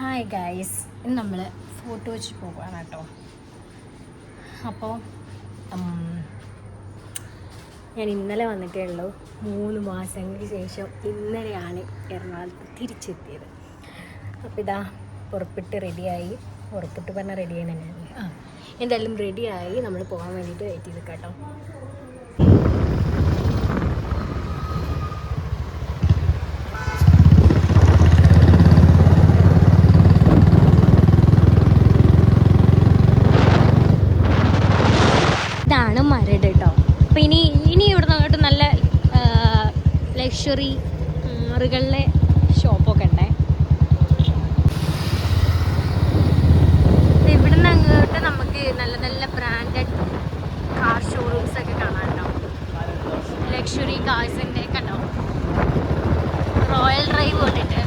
Hi guys ഇന്ന് നമ്മൾ photo വെച്ച് പോകുകയാണ് കേട്ടോ അപ്പോൾ ഞാൻ ഇന്നലെ വന്നിട്ടേ ഉള്ളൂ. മൂന്ന് മാസങ്ങൾക്ക് ശേഷം ഇന്നലെയാണ് എറണാകുളത്ത് തിരിച്ചെത്തിയത്. അപ്പോൾ ഇതാ പുറപ്പെട്ട് റെഡിയായി പുറപ്പെട്ട് പറഞ്ഞാൽ റെഡി തന്നെയാണ്. ആ എന്തായാലും റെഡിയായി നമ്മൾ പോകാൻ വേണ്ടിയിട്ട് വെയിറ്റ് ചെയ്ത് കേട്ടോ ഇതാണ് മരട് കേട്ടോ അപ്പം ഇനി ഇനി ഇവിടുന്ന് അങ്ങോട്ട് നല്ല ലക്ഷറി മുറികളിലെ ഷോപ്പൊക്കെ ഉണ്ടേ. ഇവിടുന്ന് അങ്ങോട്ട് നമുക്ക് നല്ല നല്ല ബ്രാൻഡഡ് കാർ ഷോറൂംസ് ഒക്കെ കാണാൻ കേട്ടോ ലക്ഷറി കാഴ്സിന്റെ കണ്ടോ റോയൽ ഡ്രൈവ് കൊണ്ടിട്ട്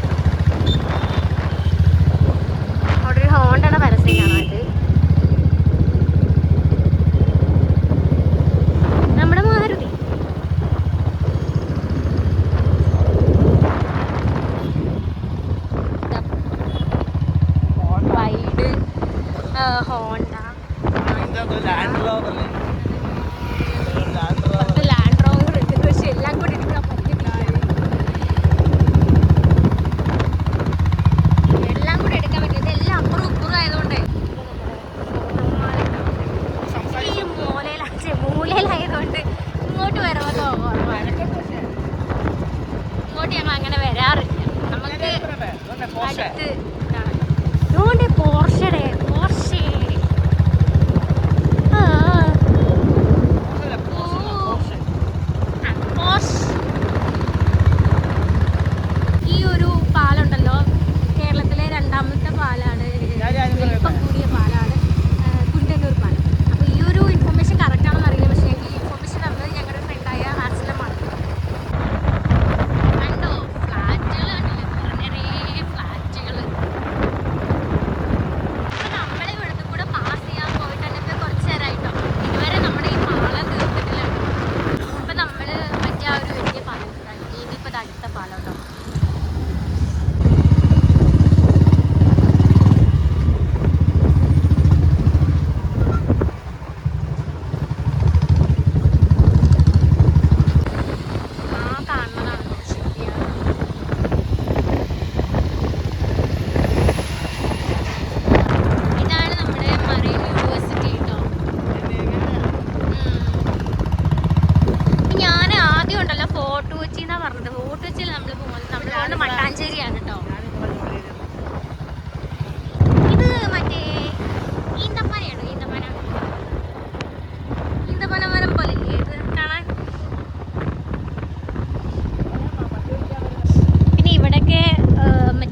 അവിടെ ഒരു ഹോണ്ടയുടെ പരസ്യം കാണാം Ờ, uh, Honda. tôi là anh luôn rồi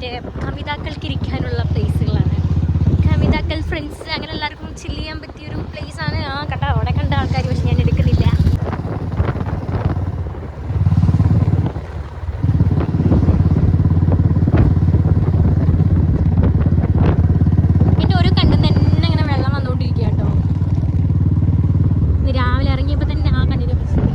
മറ്റേ കവിതാക്കൾക്ക് ഇരിക്കാനുള്ള പ്ലേസുകളാണ് കവിതാക്കൾ ഫ്രണ്ട്സ് അങ്ങനെ എല്ലാവർക്കും ചില്ല് ചെയ്യാൻ പറ്റിയ ഒരു പ്ലേസ് ആണ്. ആ കണ്ട? അവിടെ കണ്ട ആൾക്കാർ പക്ഷെ ഞാൻ എടുക്കുന്നില്ല പിന്നെ ഒരു കണ്ടു തന്നെ ഇങ്ങനെ വെള്ളം വന്നുകൊണ്ടിരിക്കുക കേട്ടോ ഇന്ന് രാവിലെ ഇറങ്ങിയപ്പോൾ തന്നെ ആ കണ്ണിന് പ്രശ്നം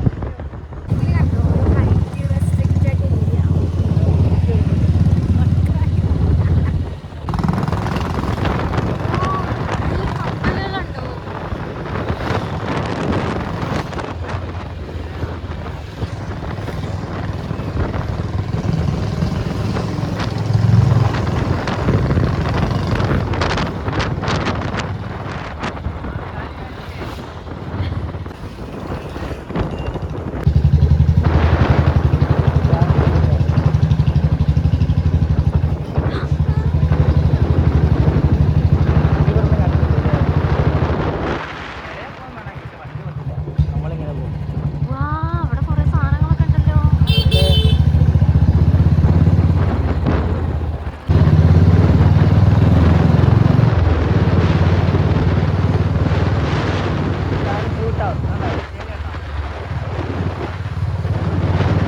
വാ അവിടെ കുറെ സാധനങ്ങളൊക്കെ ഉണ്ടല്ലോ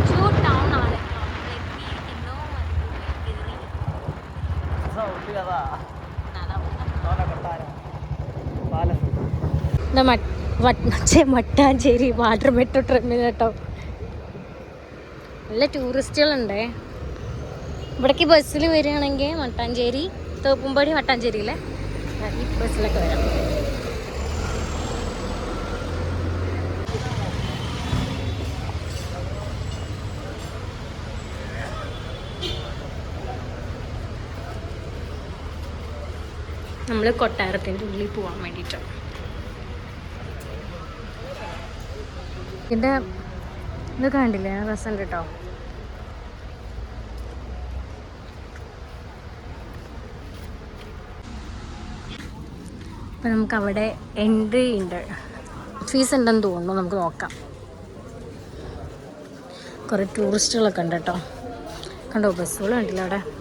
ഷൂ ടൗൺ ആണ് എത്തിയിരിക്കുന്നു മട്ടാഞ്ചേരി വാട്ടർ മെട്രോ ട്രെമിൽ കേട്ടോ നല്ല ടൂറിസ്റ്റുകളുണ്ടേ ഇവിടേക്ക് ബസ്സിൽ വരികയാണെങ്കിൽ മട്ടാഞ്ചേരി തോപ്പുംപടി മട്ടാഞ്ചേരിയിലെ ഈ ബസ്സിലൊക്കെ വരാം. നമ്മൾ കൊട്ടാരത്തിന്റെ ഉള്ളിൽ പോകാൻ വേണ്ടിയിട്ടാണ്. ഇതിന്റെ ഇത് കണ്ടില്ലേ? രസമുണ്ട് കേട്ടോ. അപ്പം നമുക്ക് അവിടെ എൻട്രി ഉണ്ട്. ഫീസ് ഉണ്ടെന്ന് തോന്നുന്നു. നമുക്ക് നോക്കാം. കുറേ ടൂറിസ്റ്റുകളൊക്കെ ഉണ്ട് കേട്ടോ. കണ്ടോ ബസ്സുകൾ കണ്ടില്ല അവിടെ?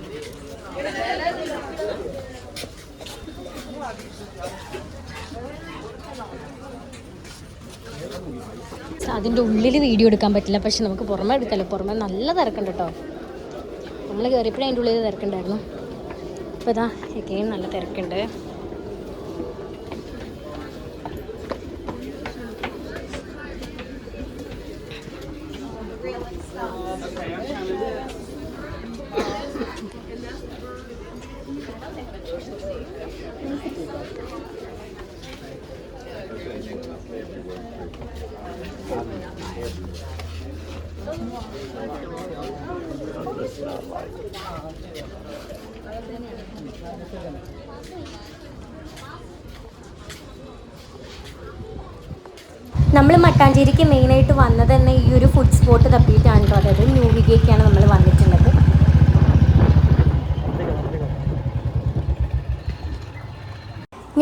അതിന്റെ ഉള്ളിൽ വീഡിയോ എടുക്കാൻ പറ്റില്ല. പക്ഷെ നമുക്ക് പുറമെ എടുക്കാമല്ലോ പുറമെ നല്ല തിരക്കുണ്ട് കേട്ടോ നമ്മൾ കയറിയപ്പോഴേ അതിന്റെ ഉള്ളിൽ തിരക്കുണ്ടായിരുന്നു. അപ്പോൾ ഇതാ എക്കെയും നല്ല തിരക്കുണ്ട്. നമ്മൾ മട്ടാഞ്ചേരിക്ക് മെയിനായിട്ട് വന്നത് തന്നെ ഈ ഒരു ഫുഡ് സ്പോട്ട് തപ്പിയിട്ടാണ് കേട്ടോ. അതായത് ന്യൂവിഗേക്കാണ് നമ്മൾ വന്നിട്ടുള്ളത്.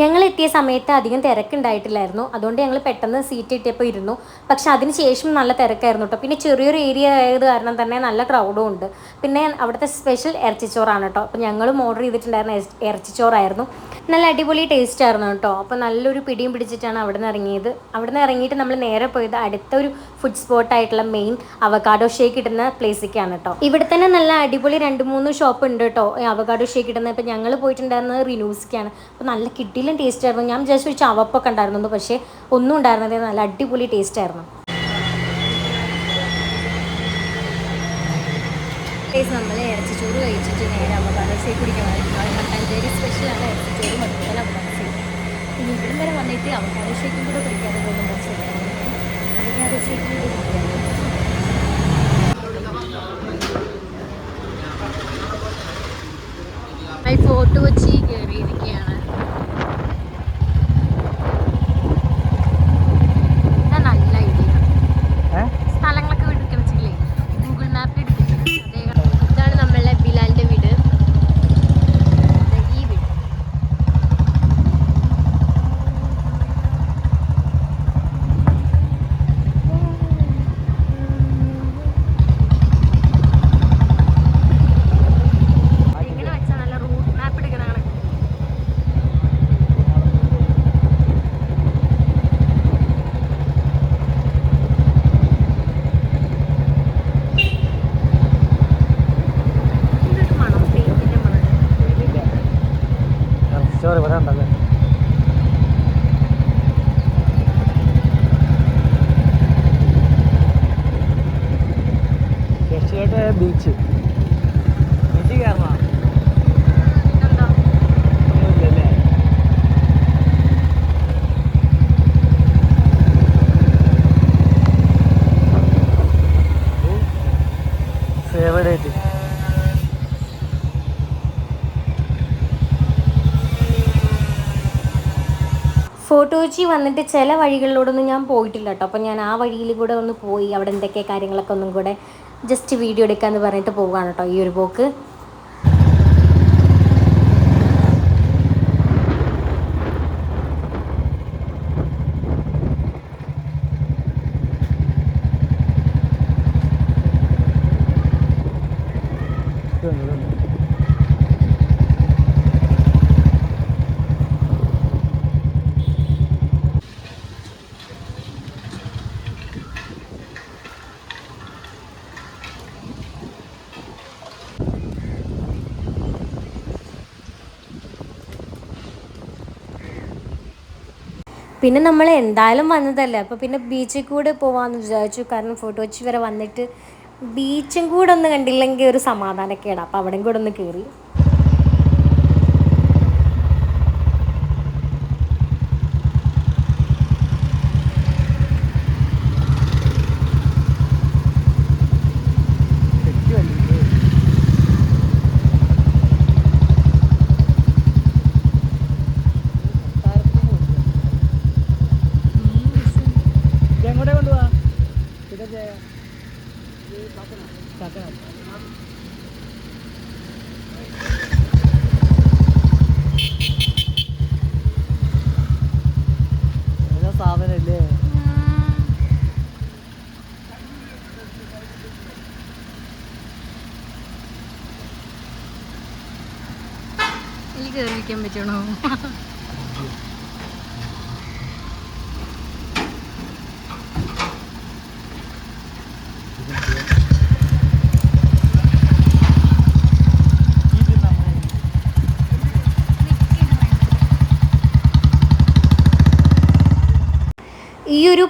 ഞങ്ങൾ എത്തിയ സമയത്ത് അധികം തിരക്കുണ്ടായിട്ടില്ലായിരുന്നു. അതുകൊണ്ട് ഞങ്ങൾ പെട്ടെന്ന് സീറ്റ് കിട്ടിയപ്പോൾ ഇരുന്നു. പക്ഷെ അതിന് ശേഷം നല്ല തിരക്കായിരുന്നു കേട്ടോ പിന്നെ ചെറിയൊരു ഏരിയ ആയത് കാരണം തന്നെ നല്ല ക്രൗഡും ഉണ്ട്. പിന്നെ അവിടുത്തെ സ്പെഷ്യൽ ഇറച്ചിച്ചോറാണ് കേട്ടോ അപ്പോൾ ഞങ്ങളും ഓർഡർ ചെയ്തിട്ടുണ്ടായിരുന്ന ഇറച്ചി- ഇറച്ചിച്ചോറായിരുന്നു. നല്ല അടിപൊളി ടേസ്റ്റ് ആയിരുന്നു കേട്ടോ അപ്പോൾ നല്ലൊരു പിടിയും പിടിച്ചിട്ടാണ് അവിടെ നിന്ന് ഇറങ്ങിയത്. അവിടെ നിന്ന് ഇറങ്ങിയിട്ട് നമ്മൾ നേരെ പോയത് അടുത്ത ഒരു ഫുഡ് സ്പോട്ടായിട്ടുള്ള മെയിൻ അവകാഡോ ഷേക്ക് കിട്ടുന്ന പ്ലേസിലേക്കാണ് കേട്ടോ ഇവിടെ തന്നെ നല്ല അടിപൊളി രണ്ട് മൂന്ന് ഷോപ്പ് ഉണ്ട് കേട്ടോ അവകാഡോ ഷേക്ക് കിട്ടുന്നത് ഇപ്പോൾ ഞങ്ങൾ പോയിട്ടുണ്ടായിരുന്നത് റിനൂസിക്കാണ് അപ്പോൾ നല്ല കിട്ടിയിലും ടേസ്റ്റ് ആയിരുന്നു. ഞാൻ ജസ്റ്റ് ഒരു ചവപ്പൊക്കെ ഉണ്ടായിരുന്നു പക്ഷേ ഒന്നും ഉണ്ടായിരുന്നില്ല. നല്ല അടിപൊളി ടേസ്റ്റ് ആയിരുന്നു. നമ്മൾ ഇറച്ചിച്ചോറ് കഴിച്ചിട്ട് നേരെ അവകാഡോ കുടിക്കണം മട്ടാഞ്ചേരി സ്പെഷ്യലാണ് ഇറച്ചിച്ചോറും അവകാഡോ ഷേക്ക് ഇനി ഇവിടം വരെ വന്നിട്ട് അവകാഡോ ഷേക്കും കൂടെ കുടിക്കാതെ പോകുന്ന ഷേക്കും കൂടെ കുടിക്കാം ഫോർട്ട് കൊച്ചി കയറിയിരിക്കുകയാണ്. ചോറ് ഇവിടെ ഉണ്ടല്ലേ കൊച്ചി വന്നിട്ട് ചില വഴികളിലൂടെയൊന്നും ഞാൻ പോയിട്ടില്ല കേട്ടോ. അപ്പോൾ ഞാൻ ആ വഴിയിൽ കൂടെ ഒന്ന് പോയി അവിടെ എന്തൊക്കെ കാര്യങ്ങളൊക്കെ ഒന്നും കൂടെ ജസ്റ്റ് വീഡിയോ എടുക്കാമെന്ന് പറഞ്ഞിട്ട് പോവുകയാണ് കേട്ടോ ഈ ഒരു പോക്ക്. പിന്നെ നമ്മൾ എന്തായാലും വന്നതല്ലേ? അപ്പോൾ പിന്നെ ബീച്ചിൽ കൂടെ പോവാന്ന് വിചാരിച്ചു. കാരണം ഫോട്ടോ കൊച്ചി വരെ വന്നിട്ട് ബീച്ചും കൂടെ ഒന്ന് കണ്ടില്ലെങ്കിൽ ഒരു സമാധാനക്കേടാ. അപ്പോൾ അവിടെയും കൂടെ ഒന്ന് കയറി എനിക്ക്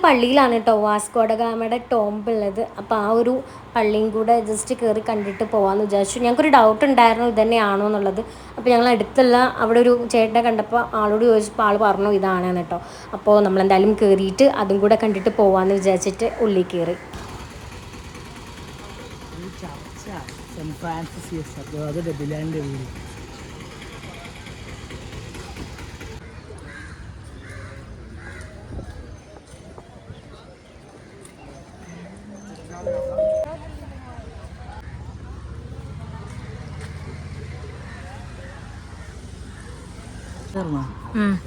പള്ളിയിലാണ് കേട്ടോ വാസ്കോഡഗാമയുടെ ടോംബ് ഉള്ളത്. അപ്പോൾ ആ ഒരു പള്ളിയും കൂടെ ജസ്റ്റ് കയറി കണ്ടിട്ട് പോകാമെന്ന് വിചാരിച്ചു. ഞങ്ങൾക്കൊരു ഡൗട്ട് ഉണ്ടായിരുന്നു ഇതന്നെയാണോ തന്നെയാണോ എന്നുള്ളത്. അപ്പോൾ ഞങ്ങൾ അടുത്തുള്ള അവിടെ ഒരു ചേട്ടനെ കണ്ടപ്പോൾ ആളോട് ചോദിച്ചപ്പോൾ ആൾ പറഞ്ഞു ഇതാണ് കേട്ടോ അപ്പോൾ നമ്മളെന്തായാലും കയറിയിട്ട് അതും കൂടെ കണ്ടിട്ട് പോകാമെന്ന് വിചാരിച്ചിട്ട് ഉള്ളിൽ കയറി ഫ്രാൻസിസ് അത് ഡെബിലാന്റെ വീട്. 嗯。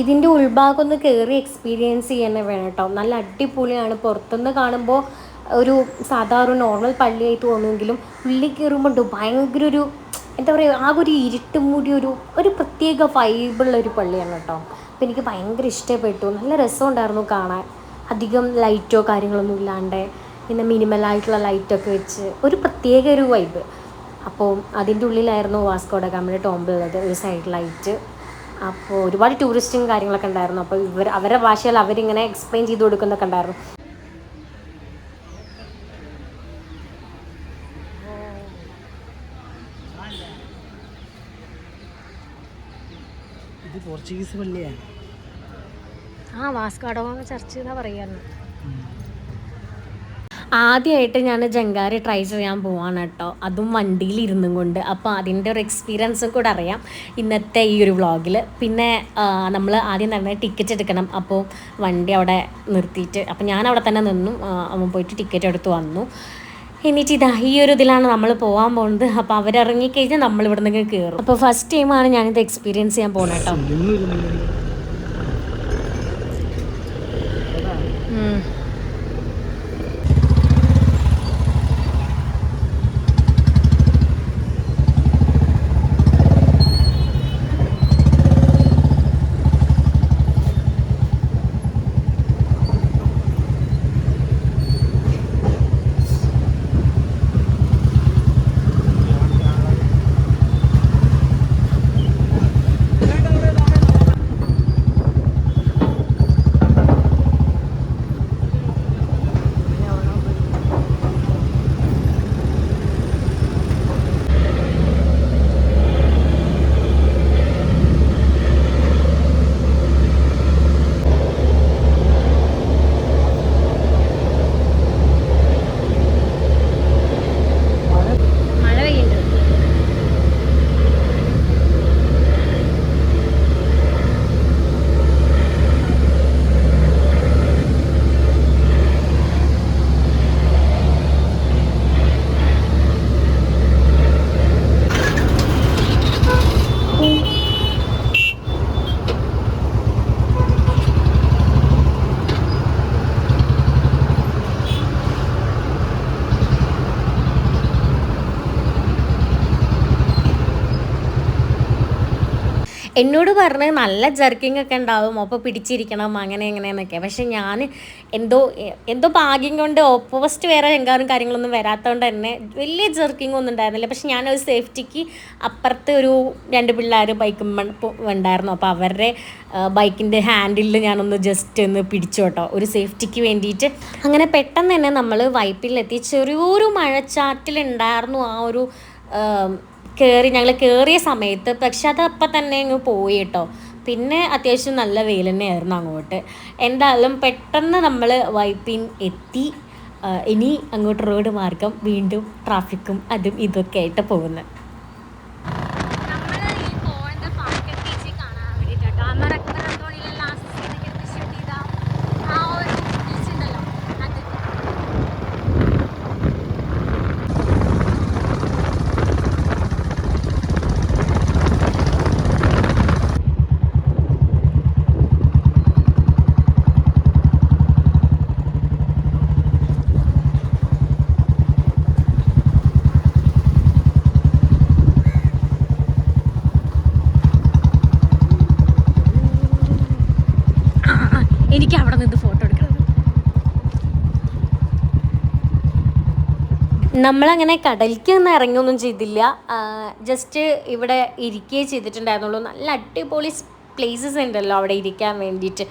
ഇതിന്റെ ഉൾഭാഗം ഒന്ന് കയറി എക്സ്പീരിയൻസ് ചെയ്യാൻ വേണം കേട്ടോ. നല്ല അടിപൊളിയാണ്. പുറത്തുനിന്ന് കാണുമ്പോൾ ഒരു സാധാരണ നോർമൽ പള്ളിയായി തോന്നുമെങ്കിലും ഉള്ളിൽ കയറുമ്പോൾ ഭയങ്കര ഒരു എന്താ പറയുക ആ ഒരു ഇരുട്ട് മൂടി ഒരു ഒരു പ്രത്യേക വൈബുള്ള ഒരു പള്ളിയാണ് കേട്ടോ. അപ്പോൾ എനിക്ക് ഭയങ്കര ഇഷ്ടപ്പെട്ടു. നല്ല രസമുണ്ടായിരുന്നു കാണാൻ. അധികം ലൈറ്റോ കാര്യങ്ങളൊന്നും ഇല്ലാണ്ട്. പിന്നെ മിനിമലായിട്ടുള്ള ലൈറ്റൊക്കെ വെച്ച്. ഒരു പ്രത്യേക ഒരു വൈബ് അപ്പോൾ അതിന്റെ ഉള്ളിലായിരുന്നു വാസ്കോഡ ഗാമയുടെ ടോംബ് ഉള്ളത്. ഒരു സൈഡ് ലൈറ്റ് അപ്പോൾ ഒരുപാട് ടൂറിസ്റ്റും കാര്യങ്ങളൊക്കെ ഉണ്ടായിരുന്നു. അപ്പോൾ ഇവർ അവരുടെ ഭാഷയിൽ അവരിങ്ങനെ എക്സ്പ്ലെയിൻ ചെയ്ത് കൊടുക്കുന്നൊക്കെ ഉണ്ടായിരുന്നു ഇത് പോർച്ചുഗീസ് പള്ളിയാണ് ആ വാസ്കോഡോ ചർച്ച് എന്നാ പറയായിരുന്നു ആദ്യമായിട്ട് ഞാൻ ജങ്കാരി ട്രൈ ചെയ്യാൻ പോവാണ് കേട്ടോ അതും വണ്ടിയിൽ ഇരുന്നും കൊണ്ട്. അപ്പോൾ അതിന്റെ ഒരു എക്സ്പീരിയൻസും കൂടെ അറിയാം ഇന്നത്തെ ഈ ഒരു വ്ളോഗിൽ പിന്നെ നമ്മൾ ആദ്യം തന്നെ ടിക്കറ്റ് എടുക്കണം. അപ്പോൾ വണ്ടി അവിടെ നിർത്തിയിട്ട്. അപ്പോൾ ഞാൻ അവിടെ തന്നെ നിന്നു. അവൻ പോയിട്ട് ടിക്കറ്റ് എടുത്ത് വന്നു. എന്നിട്ട് ഇതാ ഈ ഒരു ഇതിലാണ് നമ്മൾ പോകാൻ പോകുന്നത് അപ്പോൾ അവരിറങ്ങിക്കഴിഞ്ഞാൽ നമ്മൾ ഇവിടെ നിന്ന് കയറും അപ്പോൾ ഫസ്റ്റ് ടൈമാണ് ഞാനിത് എക്സ്പീരിയൻസ് ചെയ്യാൻ പോകുന്നത് കേട്ടോ എന്നോട് പറഞ്ഞ് നല്ല ജർക്കിംഗ് ഒക്കെ ഉണ്ടാവും ഒപ്പം പിടിച്ചിരിക്കണം അങ്ങനെ എങ്ങനെയെന്നൊക്കെ പക്ഷെ ഞാൻ എന്തോ എന്തോ ഭാഗ്യം കൊണ്ട് ഓപ്പോസിറ്റ് വേറെ എങ്കാറും കാര്യങ്ങളൊന്നും വരാത്തതുകൊണ്ട് തന്നെ വലിയ ജർക്കിംഗ് ഒന്നും ഉണ്ടായിരുന്നില്ല. പക്ഷെ ഒരു സേഫ്റ്റിക്ക് അപ്പുറത്ത് ഒരു രണ്ട് പിള്ളേർ ബൈക്കും ഉണ്ടായിരുന്നു. അപ്പോൾ അവരുടെ ബൈക്കിന്റെ ഹാൻഡിലിൽ ഞാനൊന്ന് ജസ്റ്റ് ഒന്ന് പിടിച്ചു കേട്ടോ. ഒരു സേഫ്റ്റിക്ക് വേണ്ടിയിട്ട്. അങ്ങനെ പെട്ടെന്ന് തന്നെ നമ്മൾ വൈപ്പിലെത്തി. ചെറിയൊരു മഴച്ചാറ്റിലുണ്ടായിരുന്നു ആ ഒരു കയറി ഞങ്ങൾ കയറിയ സമയത്ത് പക്ഷെ അത് അപ്പം തന്നെ അങ്ങ് പോയി കേട്ടോ. പിന്നെ അത്യാവശ്യം നല്ല വെയിൽ തന്നെയായിരുന്നു അങ്ങോട്ട്. എന്തായാലും പെട്ടെന്ന് നമ്മൾ വൈപ്പിൻ എത്തി. ഇനി അങ്ങോട്ട് റോഡ് മാർഗം വീണ്ടും ട്രാഫിക്കും അതും ഇതൊക്കെ ആയിട്ട് പോകുന്നത് എനിക്ക് അവിടെ നിന്ന് ഫോട്ടോ എടുക്കണം നമ്മളങ്ങനെ കടലിലേക്ക് ഒന്നും ഇറങ്ങിയൊന്നും ചെയ്തില്ല. ജസ്റ്റ് ഇവിടെ ഇരിക്കുകയേ ചെയ്തിട്ടുണ്ടായിരുന്നുള്ളൂ. നല്ല അടിപൊളി പ്ലേസസ് ഉണ്ടല്ലോ അവിടെ ഇരിക്കാൻ വേണ്ടിയിട്ട്.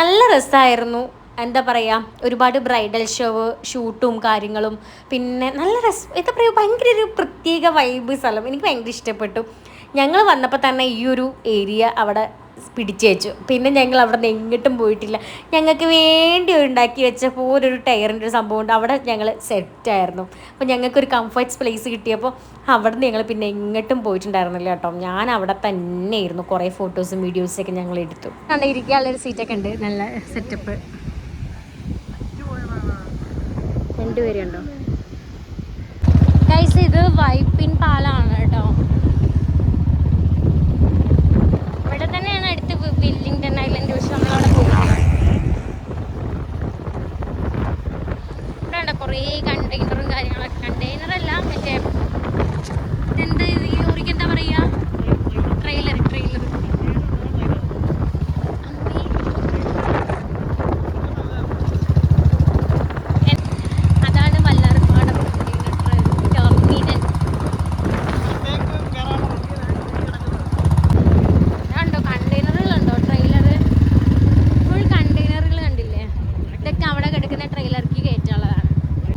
നല്ല രസമായിരുന്നു എന്താ പറയുക ഒരുപാട് ബ്രൈഡൽ ഷോ ഷൂട്ടും കാര്യങ്ങളും. പിന്നെ നല്ല രസം എന്താ പറയുക ഭയങ്കര ഒരു പ്രത്യേക വൈബ് സ്ഥലം. എനിക്ക് ഭയങ്കര ഇഷ്ടപ്പെട്ടു. ഞങ്ങൾ വന്നപ്പോൾ തന്നെ ഈ ഒരു ഏരിയ അവിടെ പിടിച്ചു വെച്ചു. പിന്നെ ഞങ്ങൾ അവിടെ നിന്ന് എങ്ങോട്ടും പോയിട്ടില്ല. ഞങ്ങൾക്ക് വേണ്ടി ഉണ്ടാക്കി വെച്ചപ്പോൾ ഒരു ടയറിന്റെ ഒരു സംഭവം ഉണ്ട്. അവിടെ ഞങ്ങൾ സെറ്റായിരുന്നു അപ്പോൾ ഞങ്ങൾക്കൊരു കംഫർട്ട്സ് പ്ലേസ് കിട്ടിയപ്പോൾ അവിടെ നിന്ന് ഞങ്ങൾ പിന്നെ എങ്ങോട്ടും പോയിട്ടുണ്ടായിരുന്നില്ല കേട്ടോ. ഞാൻ അവിടെ തന്നെ ഇരുന്നു കുറേ ഫോട്ടോസും വീഡിയോസൊക്കെ ഞങ്ങൾ എടുത്തു. അവിടെ ഇരിക്കാനുള്ളൊരു സീറ്റൊക്കെ ഉണ്ട്. നല്ല സെറ്റപ്പ് രണ്ടുപേരുണ്ടോ? ഗൈസ് ഇത് വൈപ്പിൻ പാലാണ് കേട്ടോ ഇവിടെ തന്നെയാണ് അടുത്ത് വി- വില്ലിംഗ്ടൺ ഐലൻഡ് പക്ഷെ നമ്മളവിടെ പോകുന്നത് ഇവിടെ ഉണ്ട് കുറേ കണ്ടെയ്നറും കാര്യങ്ങളൊക്കെ കണ്ടെയ്നർ അല്ല മറ്റേ എന്താ ഇത് ഈ ലോറിക്ക് എന്താ പറയുക ട്രെയിലർ ട്രെയിലർ അതാണ് വല്ലാർപാടം ടെർമിനൽ ഉണ്ടോ കണ്ടെയ്നറുകളുണ്ടോ ട്രെയിലർ ഫുൾ കണ്ടെയ്നറുകൾ കണ്ടില്ലേ ഇതൊക്കെ അവിടെ കിടക്കുന്ന ട്രെയിലർക്ക് കയറ്റാനുള്ളതാണ്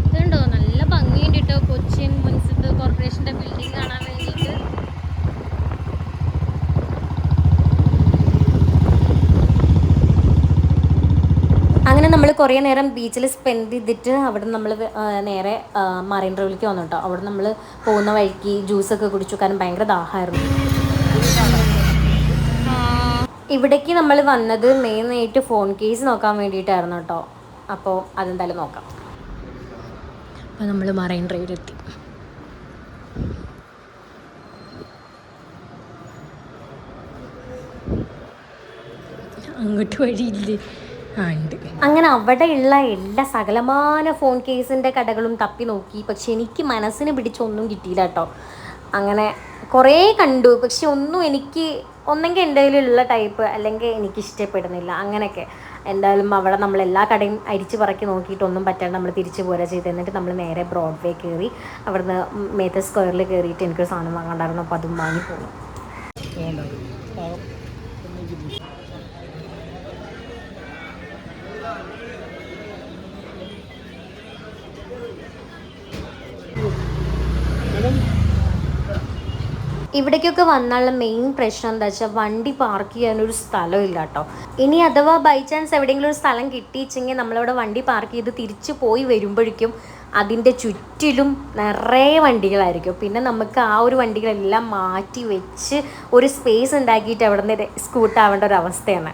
ഇതുണ്ടോ നല്ല ഭംഗിയുണ്ട് കേട്ടോ കൊച്ചിൻ മുനിസിപ്പൽ കോർപ്പറേഷന്റെ ബിൽഡിംഗ് കാണാൻ വേണ്ടിയിട്ട് അങ്ങനെ നമ്മൾ കുറേ നേരം ബീച്ചിൽ സ്പെൻഡ് ചെയ്തിട്ട് അവിടെ നമ്മൾ നേരെ മറൈൻ ഡ്രൈവിലേക്ക് വന്നു കേട്ടോ അവിടെ നമ്മൾ പോകുന്ന വഴിക്ക് ജ്യൂസൊക്കെ കുടിച്ചു കാരണം ഭയങ്കര ദാഹമായിരുന്നു ഇവിടേക്ക് നമ്മൾ വന്നത് മെയിനായിട്ട് ഫോൺ കേസ് നോക്കാൻ വേണ്ടിയിട്ടായിരുന്നു കേട്ടോ അപ്പോൾ അതെന്തായാലും നോക്കാം. അപ്പോൾ നമ്മൾ മറൈൻ ഡ്രൈവിലെത്തി അങ്ങോട്ട് വഴിയില്ലേ? അങ്ങനെ അവിടെ ഉള്ള എല്ലാ സകലമാന ഫോൺ കേസിന്റെ കടകളും തപ്പി നോക്കി. പക്ഷെ എനിക്ക് മനസ്സിന് പിടിച്ചൊന്നും കിട്ടിയില്ല കേട്ടോ. അങ്ങനെ കുറേ കണ്ടു. പക്ഷെ ഒന്നും എനിക്ക് ഒന്നെങ്കിൽ എന്റെ കയ്യിലുള്ള ടൈപ്പ് അല്ലെങ്കിൽ എനിക്ക് ഇഷ്ടപ്പെടുന്നില്ല. അങ്ങനെയൊക്കെ. എന്തായാലും അവിടെ നമ്മൾ എല്ലാ കടയും അരിച്ചു പറക്കി നോക്കിയിട്ടൊന്നും പറ്റാണ്ട് നമ്മൾ തിരിച്ചു പോരാ ചെയ്ത് എന്നിട്ട് നമ്മൾ നേരെ ബ്രോഡ്വേ കയറി അവിടുന്ന് മേത്ത സ്ക്വയറിൽ കയറിയിട്ട് എനിക്കൊരു സാധനം വാങ്ങണ്ടായിരുന്നു. അപ്പോൾ അതും വാങ്ങി പോകും ഇവിടേക്കൊക്കെ വന്നുള്ള മെയിൻ പ്രശ്നം എന്താ വെച്ചാൽ വണ്ടി പാർക്ക് ചെയ്യാനൊരു സ്ഥലമില്ല കേട്ടോ ഇനി അഥവാ ബൈ ചാൻസ് എവിടെയെങ്കിലും ഒരു സ്ഥലം കിട്ടിയിച്ചെങ്കിൽ നമ്മളവിടെ വണ്ടി പാർക്ക് ചെയ്ത് തിരിച്ചു പോയി വരുമ്പോഴേക്കും അതിന്റെ ചുറ്റിലും നിറയെ വണ്ടികളായിരിക്കും. പിന്നെ നമുക്ക് ആ ഒരു വണ്ടികളെല്ലാം മാറ്റി വെച്ച് ഒരു സ്പേസ് ഉണ്ടാക്കിയിട്ട് അവിടെ നിന്ന് സ്കൂട്ടാവേണ്ട ഒരു അവസ്ഥയാണ്.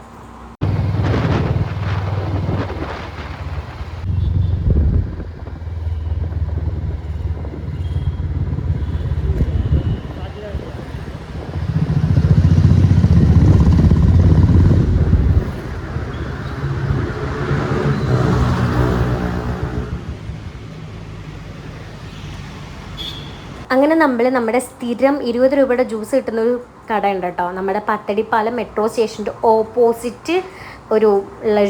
അങ്ങനെ നമ്മൾ നമ്മുടെ സ്ഥിരം ഇരുപത് രൂപയുടെ ജ്യൂസ് കിട്ടുന്ന ഒരു ഉണ്ട് കേട്ടോ. നമ്മുടെ പത്തടിപ്പാലം മെട്രോ സ്റ്റേഷന്റെ ഓപ്പോസിറ്റ് ഒരു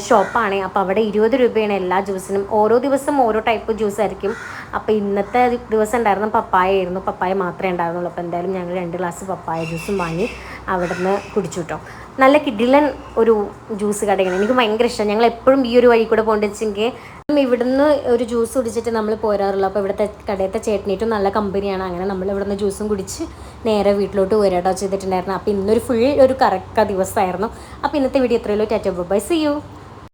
ഷോപ്പാണ് അപ്പോൾ അവിടെ ഇരുപത് രൂപയാണ് എല്ലാ ജ്യൂസിനും ഓരോ ദിവസം ഓരോ ടൈപ്പ് ജ്യൂസ് ആയിരിക്കും. അപ്പോൾ ഇന്നത്തെ ദിവസം ഉണ്ടായിരുന്ന പപ്പായ ആയിരുന്നു. പപ്പായ മാത്രമേ ഉണ്ടായിരുന്നുള്ളൂ. അപ്പോൾ എന്തായാലും ഞങ്ങൾ രണ്ട് ഗ്ലാസ് പപ്പായ ജ്യൂസും വാങ്ങി അവിടെ നിന്ന് കുടിച്ചു കേട്ടോ. നല്ല കിടിലൻ ഒരു ജ്യൂസ് കടയാണ്. എനിക്ക് ഭയങ്കര ഇഷ്ടം. ഞങ്ങൾ എപ്പോഴും ഈ ഒരു വഴി കൂടെ പോകണ്ടെച്ചെങ്കിൽ ഇവിടുന്ന് ഒരു ജ്യൂസ് കുടിച്ചിട്ട് നമ്മൾ പോരാറുള്ളൂ. അപ്പോൾ ഇവിടുത്തെ കടയത്തെ ചേട്ടനേറ്റും നല്ല കമ്പനിയാണ്. അങ്ങനെ നമ്മൾ ഇവിടുന്ന് ജ്യൂസും കുടിച്ച് നേരെ വീട്ടിലോട്ട് വരാട്ടോ ചെയ്തിട്ടുണ്ടായിരുന്നു അപ്പോൾ ഇന്നൊരു ഫുൾ ഒരു കറക്ക ദിവസമായിരുന്നു. അപ്പോൾ ഇന്നത്തെ വീഡിയോ എത്രയല്ലോ ടാറ്റോ ബൈ സി യു